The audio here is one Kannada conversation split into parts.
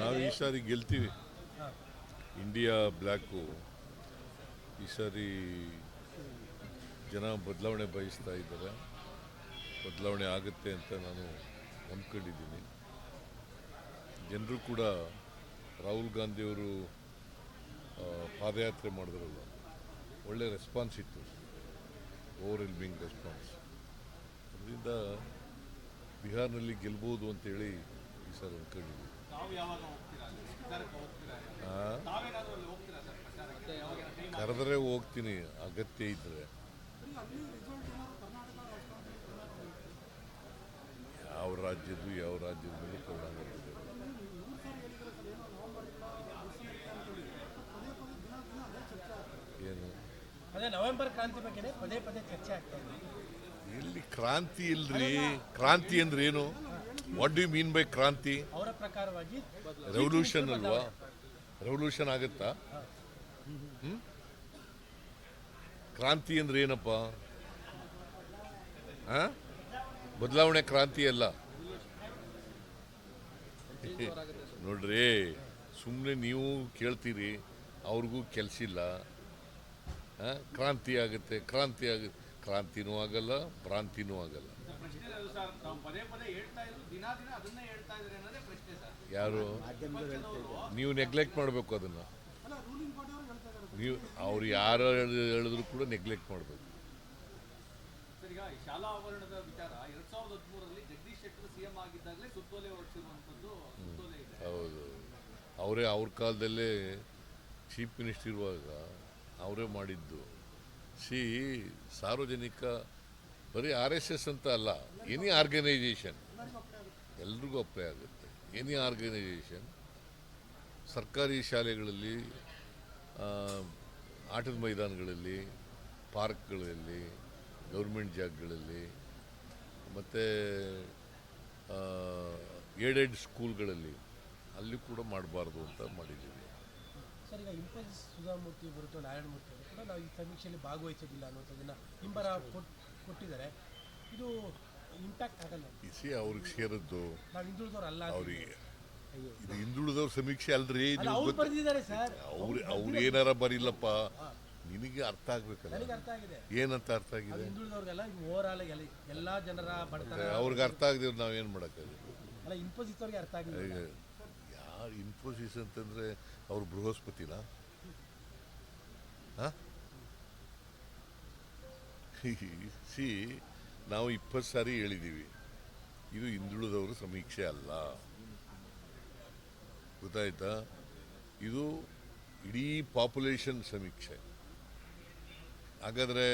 ನಾವು ಈ ಸಾರಿ ಗೆಲ್ತೀವಿ. ಇಂಡಿಯಾ ಬ್ಲ್ಯಾಕು ಈ ಸಾರಿ ಜನ ಬದಲಾವಣೆ ಬಯಸ್ತಾ ಇದ್ದಾರೆ. ಬದಲಾವಣೆ ಆಗುತ್ತೆ ಅಂತ ನಾನು ನಂಬ್ಕೊಂಡಿದ್ದೀನಿ ಜನರು ಕೂಡ ರಾಹುಲ್ ಗಾಂಧಿಯವರು ಪಾದಯಾತ್ರೆ ಮಾಡಿದ್ರಲ್ಲ ಒಳ್ಳೆ ರೆಸ್ಪಾನ್ಸ್ ಇತ್ತು. ಓವರ್ ರೆಸ್ಪಾನ್ಸ್ ಅದರಿಂದ ಬಿಹಾರ್ನಲ್ಲಿ ಗೆಲ್ಬೋದು ಅಂತೇಳಿ ಈ ಸರ್ ಅಂದ್ಕೊಂಡಿದ್ವಿ ಕರೆದರೆ ಹೋಗ್ತೀನಿ ಅಗತ್ಯ ಇದ್ದರೆ ಯಾವ ರಾಜ್ಯದ್ದು ಯಾವ ರಾಜ್ಯದ ಮೇಲೆ ಪರಿಣಾಮ ಬೀರುತ್ತೆ. ಏನು? ಅದೇ ನವೆಂಬರ್ ಕ್ರಾಂತಿ ಬಗ್ಗೆನೇ ಪದೇ ಪದೇ ಚರ್ಚೆ ಆಗ್ತಾ ಇದೆ. ಎಲ್ಲಿ ಕ್ರಾಂತಿ ಇಲ್ರಿ? ಕ್ರಾಂತಿ ಅಂದ್ರೆ ಏನು? ವಾಟ್ ಡು ಮೀನ್ ಬೈ ಕ್ರಾಂತಿ? ರೆವಲ್ಯೂಷನ್ ಅಲ್ವಾ? ರೆವಲ್ಯೂಷನ್ ಆಗುತ್ತಾ? ಕ್ರಾಂತಿ ಅಂದ್ರೆ ಏನಪ್ಪ? ಬದಲಾವಣೆ ಕ್ರಾಂತಿ ಅಲ್ಲ. ನೋಡ್ರಿ ಸುಮ್ಮನೆ ನೀವು ಕೇಳ್ತೀರಿ ಅವ್ರಿಗೂ ಕೆಲಸ ಇಲ್ಲ. ಕ್ರಾಂತಿ ಆಗುತ್ತೆ ಕ್ರಾಂತಿ ಆಗುತ್ತೆ. ಕ್ರಾಂತಿನೂ ಆಗಲ್ಲ ಭ್ರಾಂತಿನೂ ಆಗಲ್ಲ. ಯಾರು? ನೀವು ನೆಗ್ಲೆಕ್ಟ್ ಮಾಡಬೇಕು ಅದನ್ನು. ನೀವು ಅವ್ರು ಯಾರು ಹೇಳ್- ಹೇಳಿದ್ರು ಕೂಡ ನೆಗ್ಲೆಕ್ಟ್ ಮಾಡಬೇಕು. ಸರ್ ಈಗ ಈ ಶಾಲಾ ಆವರಣದ ವಿಚಾರ ಎರಡ್ ಸಾವಿರದ ಹದಿಮೂರರಲ್ಲಿ ಜಗದೀಶ್ ಶೆಟ್ಟರ್ ಸಿಎಂ ಆಗಿದ್ದಾಗಲೇ ಸುತ್ತೋಲೆ ಹೊರಡಿಸಿರುವಂತದ್ದು ಸುತ್ತೋಲೆ ಇದೆ. ಹೌದು. ಅವರೇ ಅವ್ರ ಕಾಲದಲ್ಲೇ ಚೀಫ್ ಮಿನಿಸ್ಟರ್ ಇರುವಾಗ ಅವರೇ ಮಾಡಿದ್ದು. ಸಿ ಸಾರ್ವಜನಿಕ, ಬರೀ ಆರ್ ಎಸ್ ಎಸ್ ಅಂತ ಅಲ್ಲ ಎನಿ ಆರ್ಗನೈಜೇಷನ್ ಎಲ್ರಿಗೂ ಅಪ್ಲೈ ಆಗುತ್ತೆ. ಎನಿ ಆರ್ಗನೈಜೇಷನ್ ಸರ್ಕಾರಿ ಶಾಲೆಗಳಲ್ಲಿ ಆಟದ ಮೈದಾನಗಳಲ್ಲಿ, ಪಾರ್ಕ್ಗಳಲ್ಲಿ, ಗೌರ್ಮೆಂಟ್ ಜಾಗಗಳಲ್ಲಿ, ಮತ್ತು ಏಡೆಡ್ ಸ್ಕೂಲ್ಗಳಲ್ಲಿ, ಅಲ್ಲಿ ಕೂಡ ಮಾಡಬಾರ್ದು ಅಂತ ಮಾಡಿದ್ದೀವಿ. ಸರ್ ಈಗ ಇನ್ಫೋಸಿಸ್ ಸುಧಾಮೂರ್ತಿ ಬರುತ್ತೆ ನಾರಾಯಣಮೂರ್ತಿ ಅವರು ಕೂಡ ನಾವು ಈ ಸಮೀಕ್ಷೆಯಲ್ಲಿ ಭಾಗವಹಿಸೋದಿಲ್ಲ ಅನ್ನೋದನ್ನ ಹಿಂಬರ ಕೊಟ್- ಕೊಟ್ಟಿದ್ದಾರೆ. ಇದು ಇಂಪ್ಯಾಕ್ಟ್ ಆಗಲ್ಲ. ಇಸಿ ಅವ್ರಿಗೆ ಸೇರಿದ್ದು ನಾವು ಹಿಂದುಳಿದವ್ರು ಅಲ್ಲ ಅವ್ರಿಗೆ ಇದು ಹಿಂದುಳಿದವ್ರ ಸಮೀಕ್ಷೆ ಅಲ್ರಿ ಅವ್ರು ಗೊತ್ತ ಬರೆದಿದ್ದಾರೆ ಸರ್. ಅವ್ರು ಅವ್ರು ಏನಾರ ಬರಿಲ್ಲಪ್ಪ ನಿನಗೆ ಅರ್ಥ ಆಗ್ಬೇಕಲ್ಲ? ನನಗೆ ಅರ್ಥ ಆಗಿದೆ. ಏನಂತ ಅರ್ಥ ಆಗಿದೆ? ಹಿಂದುಳಿದವ್ರಿಗೆಲ್ಲ ಓವರ್ ಆಲ್ ಎಲ್ಲ ಜನರ ಬಡತನ ಅವ್ರಿಗೆ ಅರ್ಥ ಆಗದೆ ನಾವೇನು ಮಾಡೋಕ್ಕಾಗುತ್ತೆ ಅಲ್ಲ ಇಂಪೋಸಿಸ್ ಅವ್ರಿಗೆ ಅರ್ಥ ಆಗಿದೆ ಇನ್ಫೋಸಿಸ್ ಅಂತಂದ್ರೆ ಅವ್ರು ಬೃಹಸ್ಪತಿನ? ಸಿ, ನಾವು ಇಪ್ಪತ್ತು ಸಾರಿ ಹೇಳಿದ್ದೀವಿ ಇದು ಹಿಂದುಳಿದವರು ಸಮೀಕ್ಷೆ ಅಲ್ಲ. ಗೊತ್ತಾಯ್ತಾ? ಇದು ಇಡೀ ಪಾಪ್ಯುಲೇಷನ್ ಸಮೀಕ್ಷೆ. ಹಾಗಾದರೆ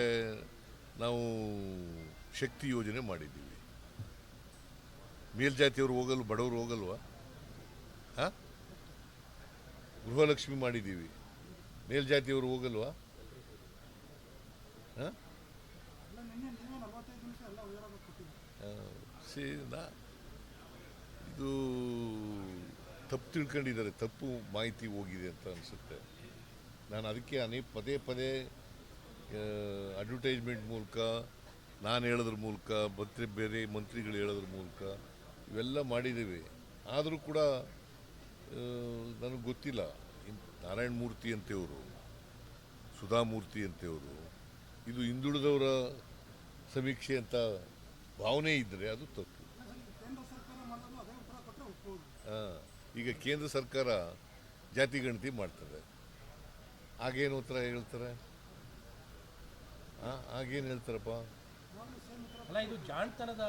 ನಾವು ಶಕ್ತಿ ಯೋಜನೆ ಮಾಡಿದ್ದೀವಿ. ಮೇಲ್ಜಾತಿಯವರು ಹೋಗಲು ಬಡವರು ಹೋಗಲ್ವಾ? ಹಾಂ? ಗೃಹಲಕ್ಷ್ಮಿ ಮಾಡಿದ್ದೀವಿ. ಮೇಲ್ಜಾತಿಯವರು ಹೋಗಲ್ವಾ? ಹಾಂ? ನಾ, ಇದು ತಪ್ಪು ತಿಳ್ಕೊಂಡಿದ್ದಾರೆ. ತಪ್ಪು ಮಾಹಿತಿ ಹೋಗಿದೆ ಅಂತ ಅನಿಸುತ್ತೆ. ನಾನು ಅದಕ್ಕೆ ಅನೇಕ ಪದೇ ಪದೇ ಅಡ್ವರ್ಟೈಸ್ಮೆಂಟ್ ಮೂಲಕ, ನಾನು ಹೇಳೋದ್ರ ಮೂಲಕ, ಮತ್ತೆ ಬೇರೆ ಮಂತ್ರಿಗಳು ಹೇಳೋದ್ರ ಮೂಲಕ, ಇವೆಲ್ಲ ಮಾಡಿದ್ದೀವಿ. ಆದರೂ ಕೂಡ ನನಗೆ ಗೊತ್ತಿಲ್ಲ. ನಾರಾಯಣ ಮೂರ್ತಿ ಅಂತೆಯವರು ಸುಧಾಮೂರ್ತಿ ಅಂತೆಯವರು ಇದು ಹಿಂದುಳಿದವರ ಸಮೀಕ್ಷೆ ಅಂತ ಭಾವನೆ ಇದ್ದರೆ ಅದು ತಪ್ಪು. ಈಗ ಕೇಂದ್ರ ಸರ್ಕಾರ ಜಾತಿ ಗಣತಿ ಮಾಡ್ತದೆ. ಆಗೇನು ಉತ್ತರ ಹೇಳ್ತಾರೆ? ಆ, ಆಗೇನು ಹೇಳ್ತಾರಪ್ಪ? ಅಲ್ಲ ಇದು ಜಾಣ್ತನದ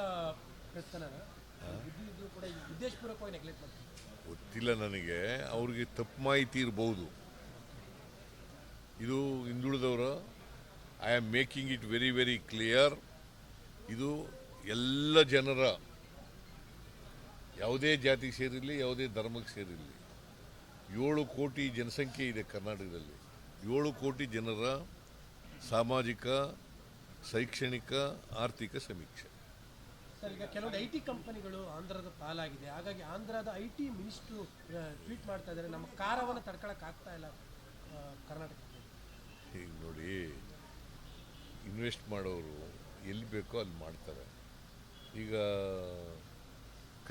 ಗೊತ್ತಿಲ್ಲ ನನಗೆ. ಅವ್ರಿಗೆ ತಪ್ಪು ಮಾಹಿತಿ ಇರಬಹುದು ಇದು ಹಿಂದುಳಿದವರು I am making it very very clear ಇದು ಎಲ್ಲ ಜನರ ಯಾವುದೇ ಜಾತಿಗೆ ಸೇರಿರಲಿ, ಯಾವುದೇ ಧರ್ಮಕ್ಕೆ ಸೇರಿರಲಿ. ಏಳು ಕೋಟಿ ಜನಸಂಖ್ಯೆ ಇದೆ ಕರ್ನಾಟಕದಲ್ಲಿ. ಏಳು ಕೋಟಿ ಜನರ ಸಾಮಾಜಿಕ, ಶೈಕ್ಷಣಿಕ, ಆರ್ಥಿಕ ಸಮೀಕ್ಷೆ. ಸರ್ ಈಗ ಕೆಲವೊಂದು ಐ ಟಿ ಕಂಪನಿಗಳು ಆಂಧ್ರದ ಪಾಲಾಗಿದೆ. ಹಾಗಾಗಿ ಆಂಧ್ರದ ಐ ಟಿ ಮಿನಿಸ್ಟ್ರು ಟ್ವೀಟ್ ಮಾಡ್ತಾ ಇದ್ದಾರೆ. ನಮ್ಮ ಕಾರವನ್ನು ತಡ್ಕೊಳಕ್ ಆಗ್ತಾ ಇಲ್ಲ ಕರ್ನಾಟಕ ಈಗ ನೋಡಿ ಇನ್ವೆಸ್ಟ್ ಮಾಡೋರು ಎಲ್ಲಿ ಬೇಕೋ ಅಲ್ಲಿ ಮಾಡ್ತಾರೆ. ಈಗ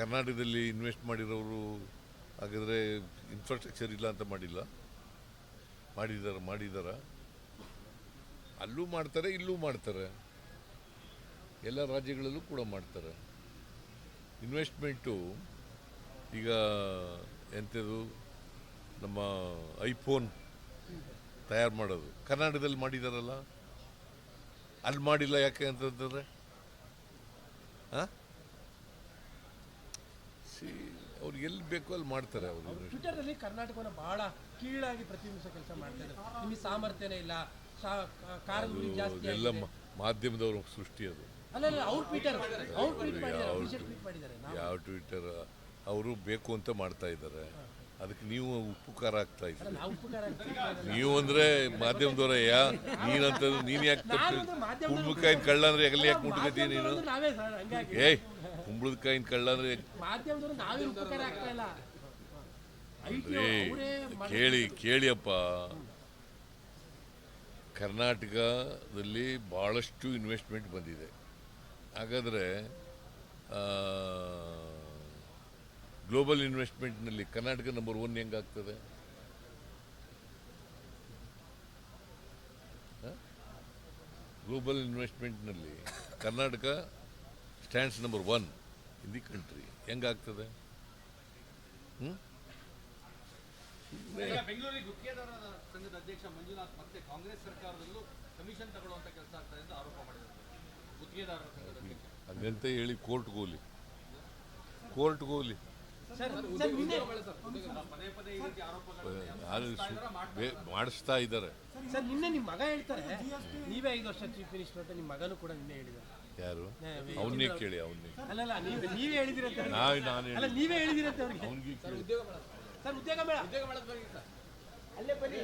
ಕರ್ನಾಟಕದಲ್ಲಿ ಇನ್ವೆಸ್ಟ್ ಮಾಡಿರೋರು ಹಾಗಾದರೆ ಇನ್ಫ್ರಾಸ್ಟ್ರಕ್ಚರ್ ಇಲ್ಲ ಅಂತ ಮಾಡಿಲ್ಲ. ಮಾಡಿದಾರ ಮಾಡಿದಾರ. ಅಲ್ಲೂ ಮಾಡ್ತಾರೆ, ಇಲ್ಲೂ ಮಾಡ್ತಾರೆ. ಎಲ್ಲ ರಾಜ್ಯಗಳಲ್ಲೂ ಕೂಡ ಮಾಡ್ತಾರೆ. ಇನ್ವೆಸ್ಟ್ಮೆಂಟು ಈಗ ಎಂಥದ್ದು ನಮ್ಮ ಐಫೋನ್ ತಯಾರು ಮಾಡೋದು. ಕರ್ನಾಟಕದಲ್ಲಿ ಮಾಡಿದಾರಲ್ಲ? ಅಲ್ಲಿ ಮಾಡಿಲ್ಲ ಯಾಕೆ ಅಂತಂದರೆ? ಹಾಂ ಸಿ ಅವ್ರು ಎಲ್ಲಿ ಬೇಕೋ ಅಲ್ಲಿ ಮಾಡ್ತಾರೆ ಅವರು ಟ್ವಿಟರ್ನಲ್ಲಿ ಕರ್ನಾಟಕವನ್ನು ಬಹಳ ಕೀಳಾಗಿ ಪ್ರತಿಬಿಂಬಿಸೋ ಕೆಲಸ ಮಾಡ್ತಾರೆ ನಿಮಗೆ ಸಾಮರ್ಥ್ಯನೇ ಇಲ್ಲ. ಎಲ್ಲ. ಮಾಧ್ಯಮದವ್ರ ಸೃಷ್ಟಿ ಅದು. ಯಾವ ಟ್ವಿಟರ್ ಅವರು ಬೇಕು ಅಂತ ಮಾಡ್ತಾ ಇದ್ದಾರೆ. ಅದಕ್ಕೆ ನೀವು ಉಪಕಾರ ಆಗ್ತಾ ಇದ್ದೀರಿ. ನೀವು ಅಂದ್ರೆ ಮಾಧ್ಯಮದವರ ಯಾ? ನೀನಂತ ನೀನ್ ಯಾಕೆ ಕುಂಬಳಕಾಯಿನ ಕಳ್ಳ ಅಂದ್ರೆ ಎಲ್ಲಿ ಯಾಕೆ ಮುಟ್ಕೋತೀನಿ ನೀನು? ಏಯ್ ಕುಂಬಳಕಾಯಿನ ಕಳ್ಳ ಅಂದ್ರೆ ಕೇಳಿ ಕೇಳಿಯಪ್ಪ. ಕರ್ನಾಟಕದಲ್ಲಿ ಭಾಳಷ್ಟು ಇನ್ವೆಸ್ಟ್ಮೆಂಟ್ ಬಂದಿದೆ. ಹಾಗಾದರೆ ಗ್ಲೋಬಲ್ ಇನ್ವೆಸ್ಟ್ಮೆಂಟ್ನಲ್ಲಿ ಕರ್ನಾಟಕ ನಂಬರ್ ಒನ್ ಹೆಂಗಾಗ್ತದೆ? Global ಇನ್ವೆಸ್ಟ್ಮೆಂಟ್ನಲ್ಲಿ Karnataka stands number one in the country ಹೆಂಗಾಗ್ತದೆ? ಹ್ಞೂ ಬೆಂಗಳೂರಿಗೆ ಗುತ್ತಿಗೆದಾರರ ಸಂಘದ ಅಧ್ಯಕ್ಷ ಮಂಜುನಾಥ್ ಮತ್ತೆ ಕಾಂಗ್ರೆಸ್ ಸರ್ಕಾರದಲ್ಲೂ ಕಮಿಷನ್ ತಗೊಳ್ಳುವಂತ ಕೆಲಸ ಆಗ್ತದೆ ಅಂತ ಆರೋಪ ಮಾಡಿದ್ದಾರೆ. ಹಂಗಂತ ಹೇಳಿ ಕೋರ್ಟ್ ಗೋಲಿ. ಕೋರ್ಟ್ ಗೋಲಿ. ಸರ್ ಸರ್ ಮಾಡಿಸ್ತಾ ಇದ್ದಾರೆ. ಸರ್ ನಿನ್ನೆ ನಿಮ್ಮ ಮಗ ಹೇಳ್ತಾರೆ. ನೀವೇ ಐದು ವರ್ಷ ಚೀಫ್ ಮಿನಿಸ್ಟರ್ ಅಂತ ನಿಮ್ಮ ಮಗನೂ ಕೂಡ ನಿನ್ನೆ ಹೇಳಿದ ಯಾರು? ಅವನ್ನೇ ಕೇಳಿ ಅವನ್ನೇ. ಅಲ್ಲಲ್ಲ ನೀವೇ ನೀವೇ ಹೇಳಿದಿರಂತ ನಾನು ನಾವು ನಾನು ಅಲ್ಲ ನೀವೇ ಹೇಳಿದಿರಂತೆ ಅವ್ರಿಗೆ. ಅವನಿಗೆ ಸರ್ ಉದ್ಯೋಗ ಮೇಳ ಉದ್ಯೋಗ ಮಾಡೋದ್ ಬಗ್ಗೆ ಸರ್ ಅಲ್ಲೇ ಬನ್ನಿ.